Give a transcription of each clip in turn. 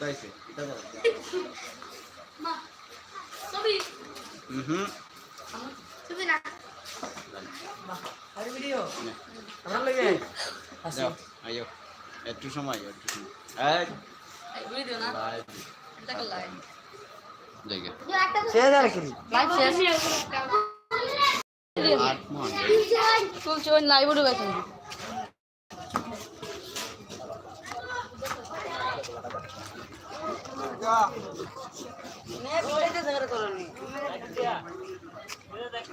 গাইছে হুম। ছবি না। আরে ভিডিও। আমার লাগে। যাও আইও একটু সময় একটু সময়। এই। ভিডিও না। লাইভ লাইভ দেখে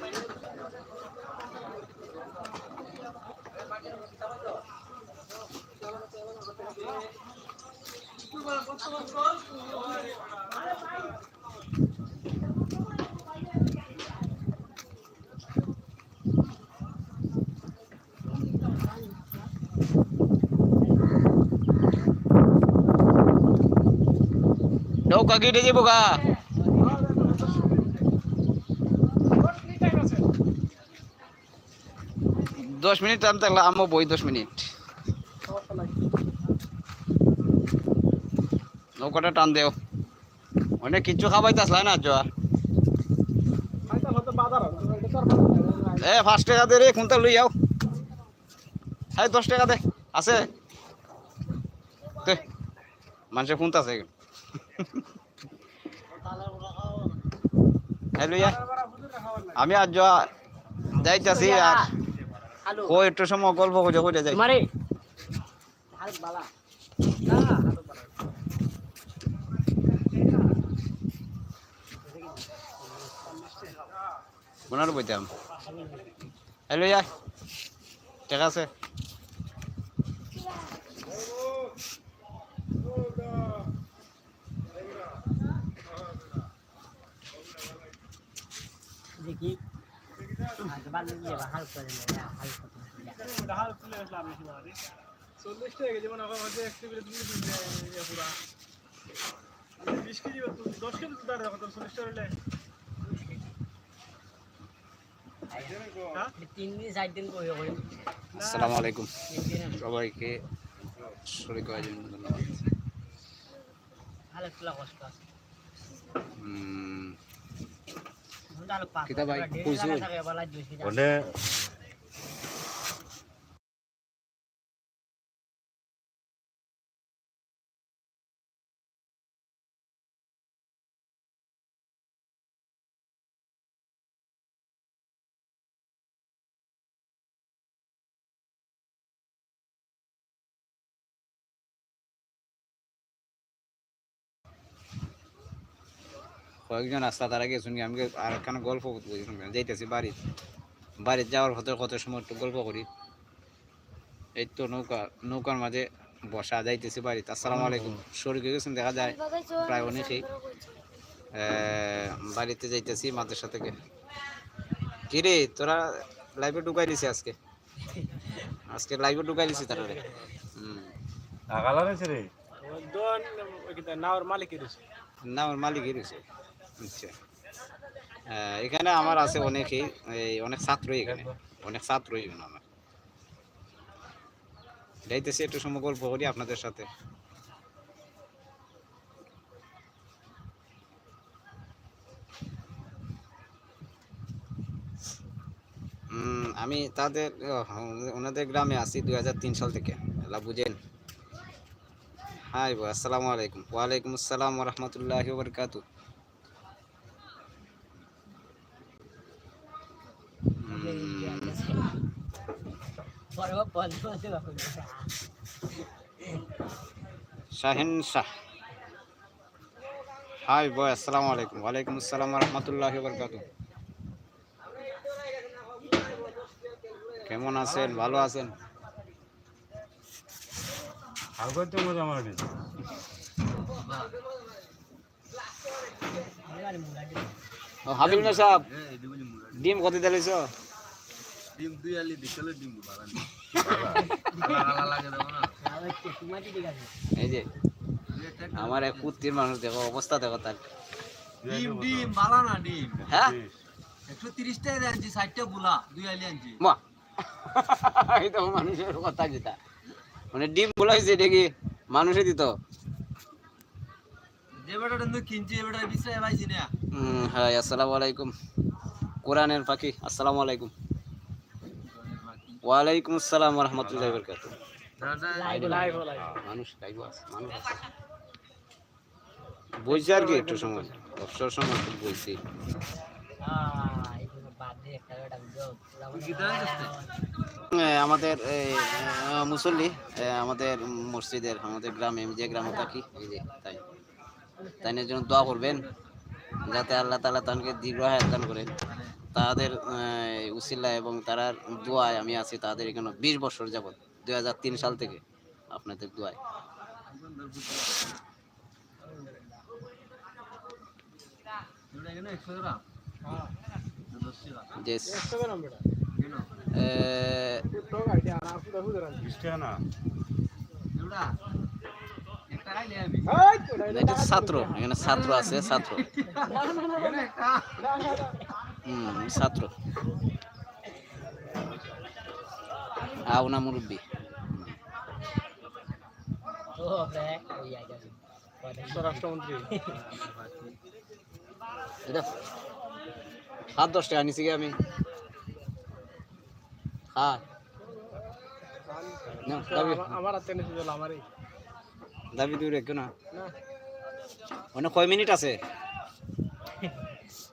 নৌকা কেটে যাব গা দশ মিনিট টাইম থাকলে আমও বই, দশ মিনিট। নৌকাটা টান দেও। অনেক কিছু খাবাইতে আসলা না জোয়া এ, পাঁচ টাকা দে রে, কোনটা লই যাও হ্যাঁ দশ টাকা দে, আছে। মানুষের কোনটা আছে হ্যাঁ লই যা আমি আজ যা যাইতাছি আর ও একটু সময় গল্প করে করে যাই। মারে। বইতাম। হ্যালো যা ঠিক আছে দেখি আজ বাদ দিয়ে হাল করে না হাল করে চল্লিশ টাকা মনে হয় এক টেবিলে তুমি পুরা বিশ কেজি দশ কেজি তো দাঁড়ায় কত চল্লিশ টাকা হলে আসসালামু আলাইকুম। সবাইকে শরীর করার জন্য ধন্যবাদ হাল একটু কষ্ট আছে উম, ডাল পাক কিতা ভাই, কইছো? ওনে কয়েকজন রাস্তা তারা গেছেন আমি আর একখানে গল্প যাইতেছি বাড়িতে। বাড়িতে যাওয়ার হতে কত সময় একটু গল্প করি। এই তো নৌকা নৌকার মাঝে বসা যাইতেছি বাড়িতে। আসসালামু আলাইকুম। শরীর গেছেন দেখা যায় প্রায় অনেকেই। বাড়িতে যাইতেছি মাদ্রাসা থেকে। কিরে তোরা লাইভে ঢুকাই দিছি আজকে? আজকে লাইভে ঢুকাই দিছি তারা রে। হুম। রে? নাওর মালিক এসেছে না মালিক রয়েছে এখানে আমার আছে অনেকেই, এই অনেক ছাত্রই এখানে, অনেক ছাত্রই এখানে আমার। যাইতেছি একটু সময় গল্প করি আপনাদের সাথে। আমি তাদের ওনাদের গ্রামে আছি দুই হাজার তিন সাল থেকে এলা বুঝেন। হাই আসসালামু আলাইকুম। ওয়ালাইকুম আসসালাম রহমতুল্লাহি বরকাতু হাই ভাই আসসালামু আলাইকুম। ওয়ালাইকুম আসসালাম রহমতুল্লাহি বরকাতু কেমন আছেন? ভালো আছেন? মজা হাবিল সাহেব? ডিম কত দিলেছ ডিম দুই আলি দিছিল ডিম বাড়ানি এই যে আমার এক পুত্রির মানুষ দেখো অবস্থা দেখো তার। ডিম ডিম বালা না ডিম। হ্যাঁ? একশো তিরিশ টাকা আনছি ষাটটা বুলা দুই আলি আনছি। মা এই তো মানুষের কথা যেটা মানে ডিম বলাইছে দেখি মানুষে দিত যে বেটা কিন্তু কিনছি এ বেটা বিশ্রায় পাইছি না। হুম, হ্যাঁ আসসালামু আলাইকুম। কোরআনের পাখি আসসালামু আলাইকুম। ওয়ালাইকুম আসসালাম রহমতুল্লাহ বরকাত লাইভ লাইভ লাইভ মানুষ আছে মানুষ বলছি আর কি একটু সময়। অবসর সময় বলছি এ, আমাদের মুসল্লি আমাদের মসজিদের আমাদের গ্রামে আমি যে গ্রামে থাকি এই যে তাই। তাই জন্য দোয়া করবেন যাতে আল্লাহ তালা তাকে দীর্ঘ হায়াত দান করেন। তাদের আহ, উসিলা এবং তারার দোয়ায় আমি আছি তাদের এখানে বিশ বছর যাবত দুই হাজার তিন সাল থেকে আপনাদের দোয়ায়। এবারে এখানে 100 গ্রাম দশ টাকা যে একশো গ্রাম বেটা কেন এ, তো আইডিয়া আর ফুদা ফুদা রান বিশ টাকা না এবারে একটা খাইলে আমি এই তো না এটা ছাত্র এখানে ছাত্র আছে ছাত্র। ছাত্র। আউনা মুরব্বী। স্বরাষ্ট্রমন্ত্রী। সাত দশ টাকা নিছি আমি? হ্যাঁ দাবি আমার হাতে নিচে চলো আমারই। দাবি দূরে কেউ না। না অনেক কয় মিনিট আছে সেই সেই মনে বাদ দিই স্বরাষ্ট্রমন্ত্রী আইতেছে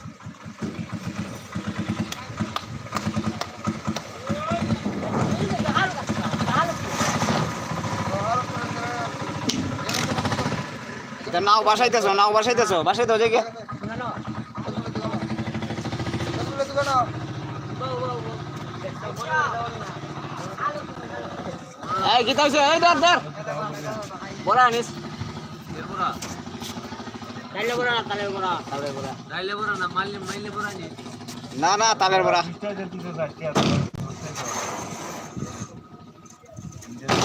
নাও বাসাইতেছো নাও বাসাইতেছো বাসাই তো জায়গা এই গীতা হইছে এই ধর ধর। বড়া আনিস। এরপরা তাইলে বড়। না না মাইলে মাইলে না না তালের বড়া।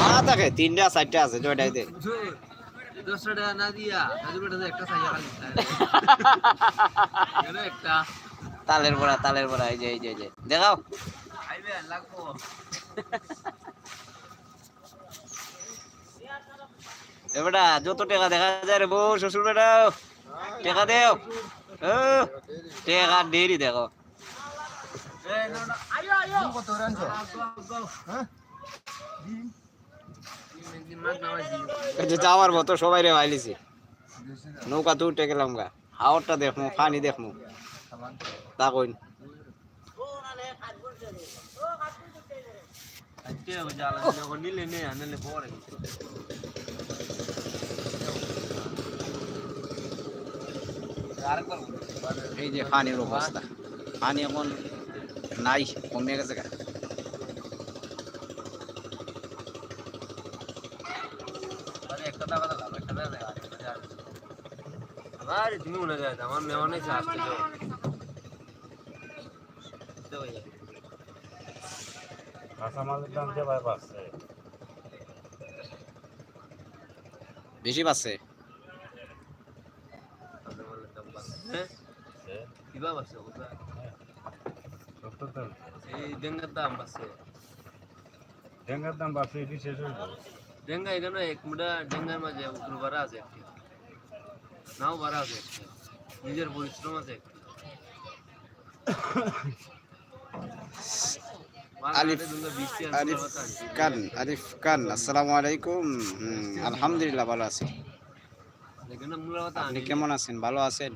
না থাকে তিনটা চারটা আছে জয়টাইতে দশটা টাকা না দিয়া কাজু একটা সাইয়া খালি একটা। তালের বড়া তালের বড়া এই যে এই যে এই যে। দেখাও। আইবে লাগবো। এ বেটা যত টাকা দেখা যায় রে বউ শ্বশুর বেটা টাকা দেও। ও টাকা দেরি দেখো। এই না না। আয়ো আয়ো কত রানছো হ্যাঁ দিন মাছ নামাই দিই এই যে যাওয়ার মতো সবাই রে ভাইলিছি। নৌকা তো উঠে গেলাম গা। দেখমু পানি দেখমু। তা কইন। এই যে পানির অবস্থা। পানি এখন নাই, কমে গেছে গা আরে একটা টাকা দাও একটা টাকা দাও আরেকটা টাকা আরে তুমি মনে যায় আমার মেহমান এসে আসতে তো কাঁচামালের দাম দিয়ে ভাই পাচ্ছে বেশি পাচ্ছে হ্যাঁ কিবা বাসে ওটা দাম এই ডেঙ্গার দাম বাসে ডেঙ্গার দাম বাড়ছে এটি শেষ হয়ে যাবে। ডেঙ্গা এখানে এক মুঠা ডেঙ্গার মাঝে উপরে বাড়া আছে একটি নাও বাড়া আছে একটি নিজের পরিশ্রম আছে একটি আরিফ খান আরিফ খান আসসালামু আলাইকুম আলহামদুলিল্লাহ ভালো আছি আপনি কেমন আছেন ভালো আছেন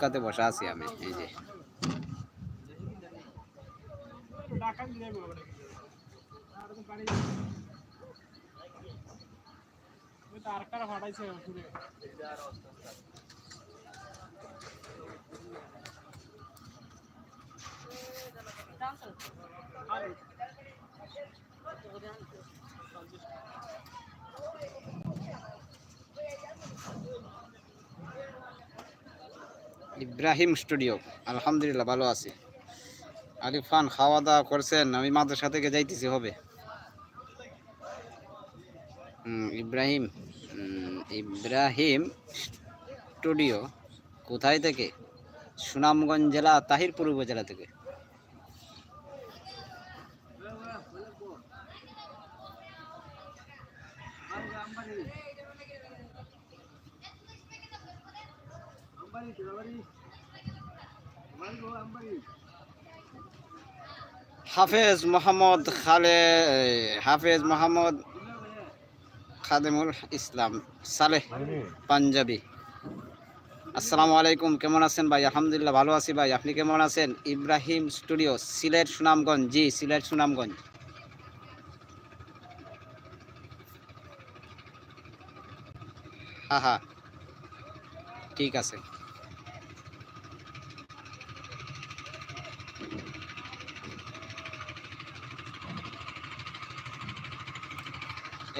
নৌকাতে বসা আছি আমি এই যে। ঢাকা দিয়ে দেবো ওটা আর তো পানি ওই তার কারা ফাটাইছে পুরে ইব্রাহিম স্টুডিও। আলহামদুলিল্লাহ, ভালো আছি। আলিফ খান, খাওয়া দাওয়া করছেন। আমি মাদ্রাসা থেকে যাইতেছি, হবে। ইব্রাহিম ইব্রাহিম স্টুডিও কোথায় থেকে? সুনামগঞ্জ জেলা, তাহিরপুর উপজেলা থেকে। হাফেজ মোহাম্মদ খালে হাফেজ মোহাম্মদ খাদেমুল ইসলাম সালেহ পাঞ্জাবি। আসসালামু আলাইকুম, কেমন আছেন ভাই? আলহামদুলিল্লাহ ভালো আছি ভাই। আপনি কেমন আছেন? ইব্রাহিম স্টুডিও, সিলেট সুনামগঞ্জ। জি, সিলেট সুনামগঞ্জ। হ্যাঁ হ্যাঁ ঠিক আছে।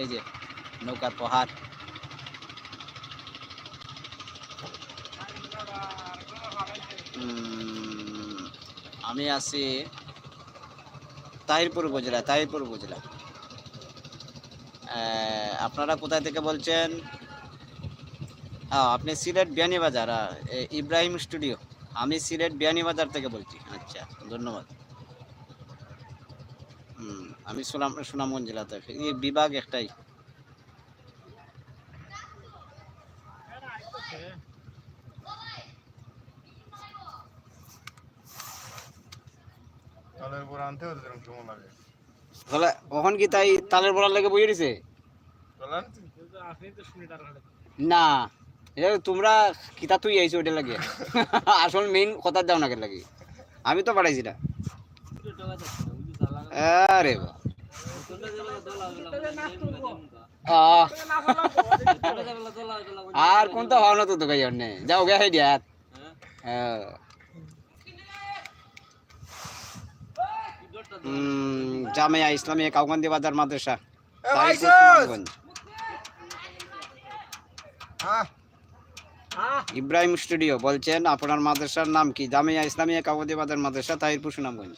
এই যে নৌকার পাহাড়। আমি আছি তাহিরপুর উপজেলা তাহিরপুর উপজেলা। আপনারা কোথায় থেকে বলছেন? আহ, আপনি সিলেট বিয়ানীবাজার ইব্রাহিম স্টুডিও। আমি সিলেট বিয়ানীবাজার থেকে বলছি। আচ্ছা ধন্যবাদ। আমি সুনাম সুনামগঞ্জ জেলা থেকে এই বিভাগ একটাই। তাহলে ওখান কি তাই তালের বড়ার লেগে বইয়ে দিছে? না এটা তোমরা কিতা তুই আইছো ওইটা লাগে। আসল মেইন কথা দাও না লাগে। আমি তো পাঠাইছি না। আরে বা আহ, আর কোন তো হওয়া তো দোকাই অন্য যাও গে হ্যাঁ উম, জামিয়া ইসলামিয়া কাউকান্দি বাজার মাদ্রাসা। ইব্রাহিম স্টুডিও বলছেন আপনার মাদ্রাসার নাম কি? জামিয়া ইসলামিয়া কাউকান্দি বাজার মাদ্রাসা তাহিরপুর সুনামগঞ্জ।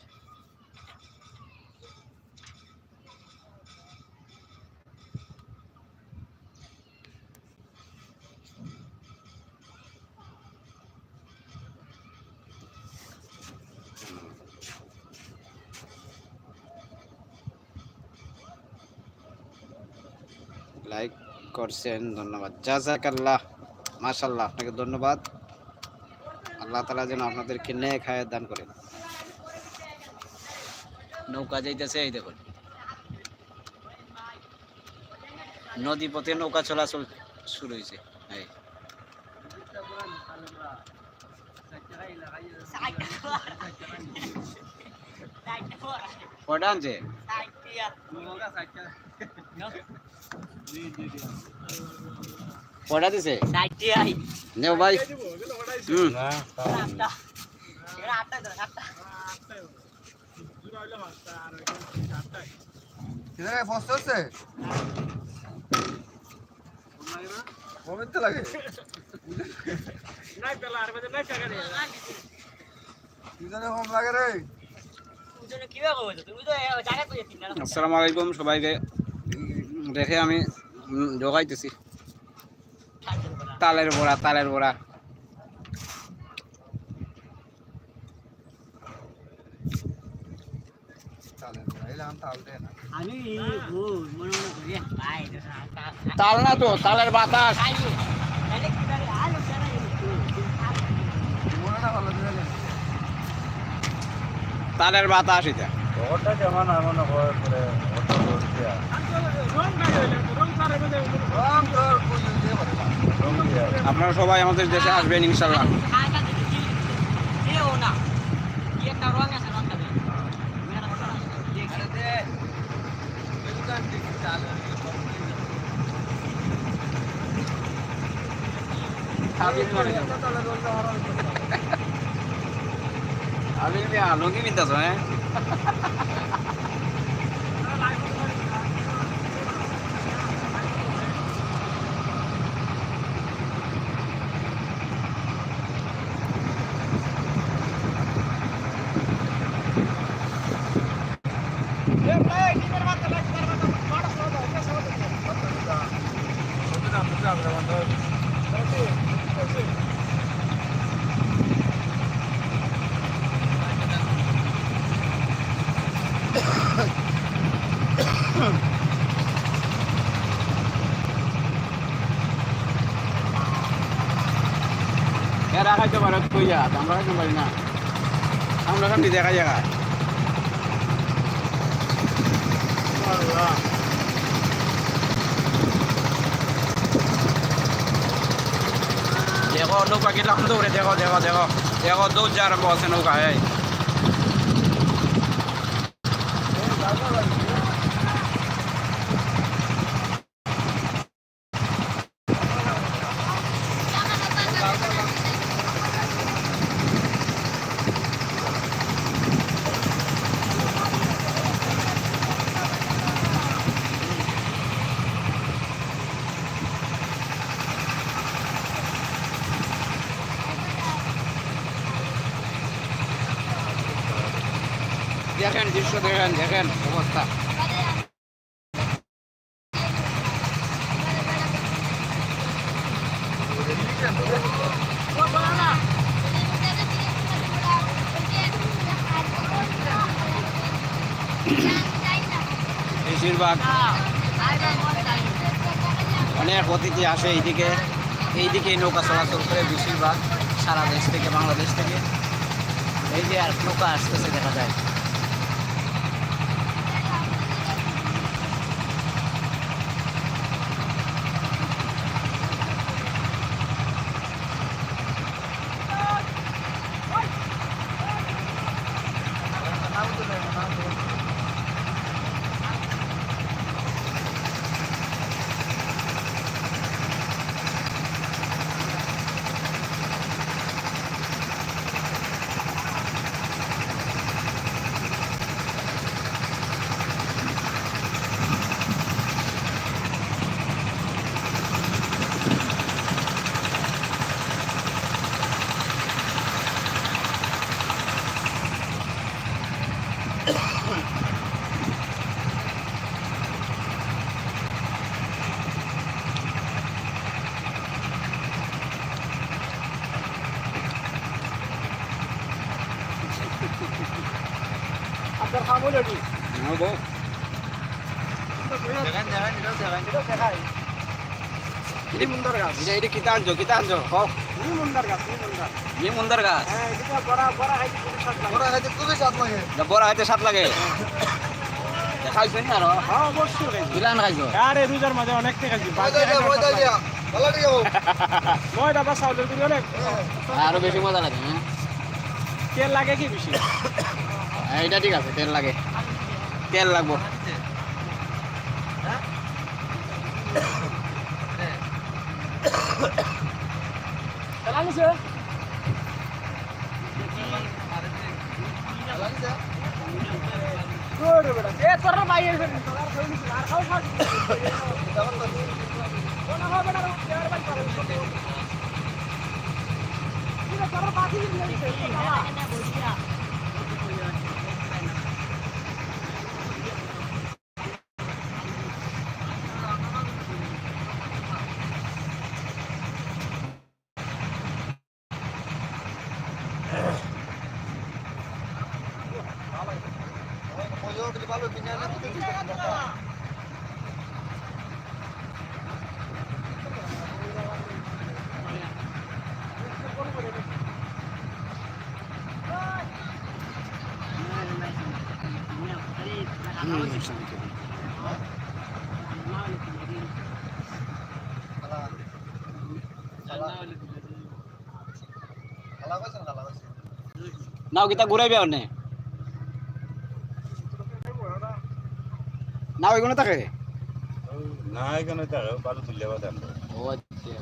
লাইক করছেন ধন্যবাদ। যা যাক আল্লাহ মাশাল্লাহ আপনাকে ধন্যবাদ। আল্লাহ তালা যেন আপনাদেরকে নেক হায়াত দান করেন। নৌকা যাইতেছে এই দেখুন। নদী পথে নৌকা চলাচল শুরু হয়েছে এই। কটা আনছে কটা দিছে? নেও ভাই। হুম। লাগে? আসসালামু আলাইকুম সবাইকে। দেখে আমি জোগাইতেছি তালের বড়া তালের বড়া। করি তাল। না তো তালের বাতাস। তালের বাতাস এটা। ওটা এমন হয় পরে ওটা বলছে রং তোর কই দিয়ে পারে রং দিয়ে আপনারা সবাই আমাদের দেশে আসবেন ইনশাল্লাহ আমি লুঙ্গি পিন্তাছ হ্যাঁ? এরা খাইতে পারে কই যা আমরা খাইতে পারি না আমরা খান দেখা জায়গা দেখো নৌকা গেলাম দৌড়ে দেখো দেখো দেখো দেখো দৌড় যা বসে নৌকা নৌকায় দেখেন দৃশ্য দেখেন দেখেন অবস্থা। বেশিরভাগ অনেক অতিথি আসে এইদিকে। এইদিকে নৌকা চলাচল করে বেশিরভাগ সারা দেশ থেকে, বাংলাদেশ থেকে। এই যে আর নৌকা আসতেছে, দেখা যায়। এটা মুন্দার গাছ। এটা এটা কিতা আনছো কিতা আনছো হোক নি মুন্দার গাছ নি মুন্দার ই মুন্দার গাছ? হ্যাঁ এটা বড় বড় হাইতে খুব স্বাদ লাগে। বড় হাইতে খুবই স্বাদ লাগে। এটা বড় হাতে সাত লাগে। খাইছো নি আরও হ্যাঁ অবশ্যই খাইছি। বিলান খাইছো? আরে রোজার মাঝে অনেক থেকে খাইছি ময়দা বা চাউলের গুঁড়ি অনেক। আরও বেশি মজা লাগে হ্যাঁ তেল লাগে কি বেশি এইটা ঠিক আছে তেল লাগে। তেল লাগবো। বেটা এ তোর নিছিস আর খাও খাও নাও কিতা ঘুরাইবে অনে। নাও এগুলো থাকে না এখানে থাকে বালু তুললে বা দেন ও আচ্ছা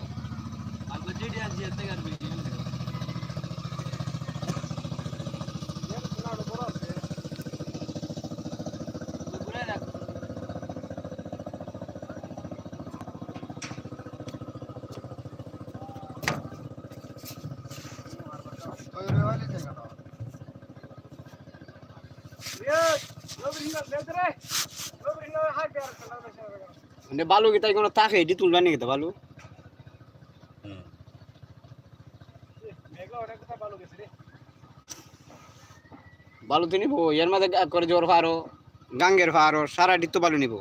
আগে যেটি আছে এর থেকে আর বেশি হবে। তো ঘুরে রাখ। মানে বালু কিতা কোনো থাকে? এটি তুলবে নাকি বালু? বালু তো নিবো এর মাঝে করে জোর ফারো গাঙ্গের ফারো সারা ডিত বালু নিব।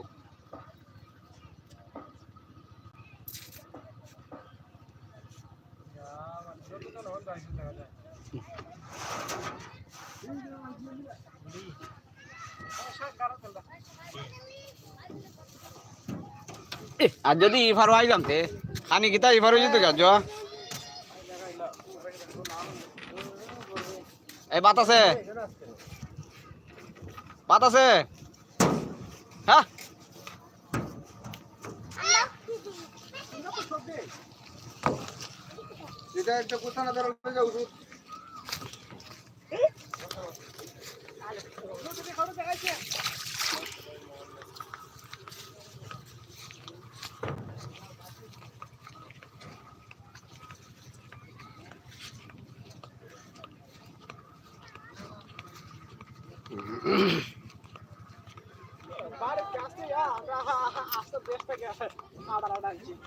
আর যদি ই ফারো আইলাম তে, খানি কিতা ই ফারো যেত গাছ এই বাত আছে। বাত আছে।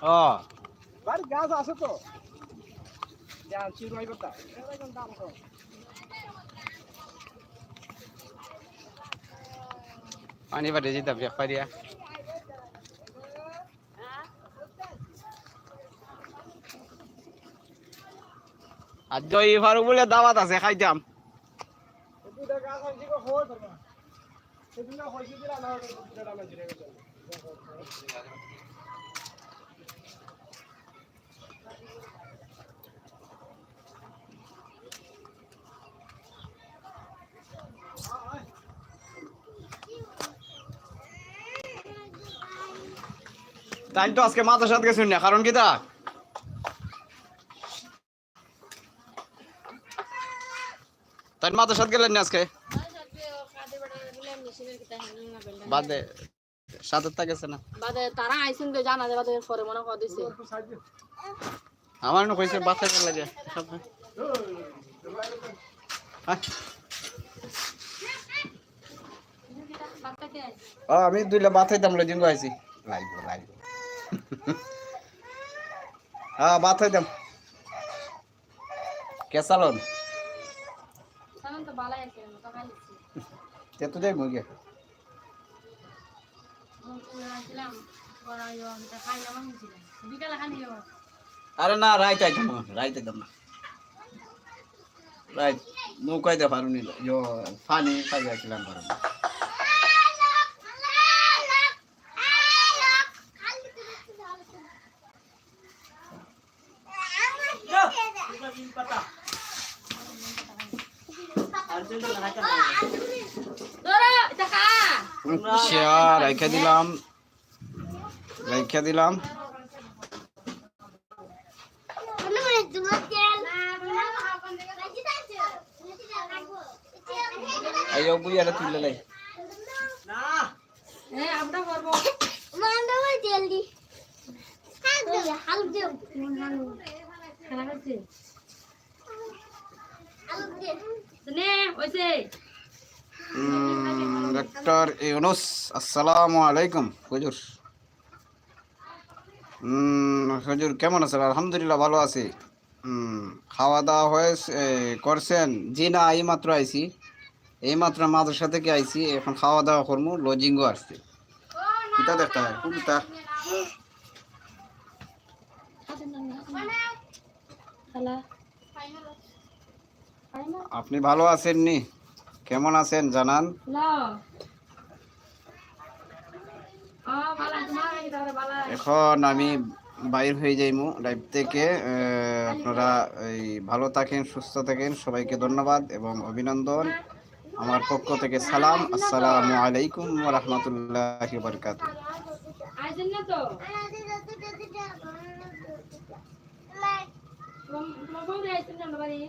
হ্যাঁ বাড়ি গাছ আছে তো। পানি যেতাম আর জয় ফারুক বলে দাওয়াত আছে খাইতাম সেদিন দিলা না দুটা ডালা জিরে গেছে তাই তো আজকে মাথা সাথ গেছুন না কারণ কি তা? তাই মাথা সাথ গেলেন না আজকে? বাদে সাথে তা গেছে না। বাদে তারা আইসুন বে জানা যে বাদে পরে মনে কর দিছে। আমার না কইছে বাচ্চা কে লাগে সব হ্যাঁ। আমি খাইতাম লই দিন আইছি। লাইব লাইব। মুগে ছিলাম বড়াইও আমি তো খাইলাম আমি ছিলাম বিকালে খানিও আরে না রাইত আইতাম রাইত আইতাম না। রাইত নৌকায় দে পারুনি। ফানি খাই আসলাম পারুনি। ধরো এটা খা আচ্ছা রাইখা দিলাম রাইখা দিলাম আইও বুইয়ারে তুলে লাই এ আমরা করব খানা খাইছে নে ওইছে ডক্টর ইউনুস আসসালামু আলাইকুম হুজুর। হুজুর কেমন আছেন? আলহামদুলিল্লাহ ভালো আছি। খাওয়া দাওয়া হয়েছে করছেন? জি না এই মাত্র আইছি। এই মাত্র মাদ্রাসা থেকে আইছি এখন খাওয়া দাওয়া করব লজিংও আসছে। কিতা দেখতে হয়? কোনটা খালা। আপনি ভালো আছেন নি কেমন আছেন? জানান। এখন আমি বাইর হয়ে যাইমু লাইভ থেকে। আপনারা এই ভালো থাকেন সুস্থ থাকেন। সবাইকে ধন্যবাদ এবং অভিনন্দন। আমার পক্ষ থেকে সালাম। আসসালামু আলাইকুম রহমতুল্লাহ বরকাত তোমার বউ না বাড়ি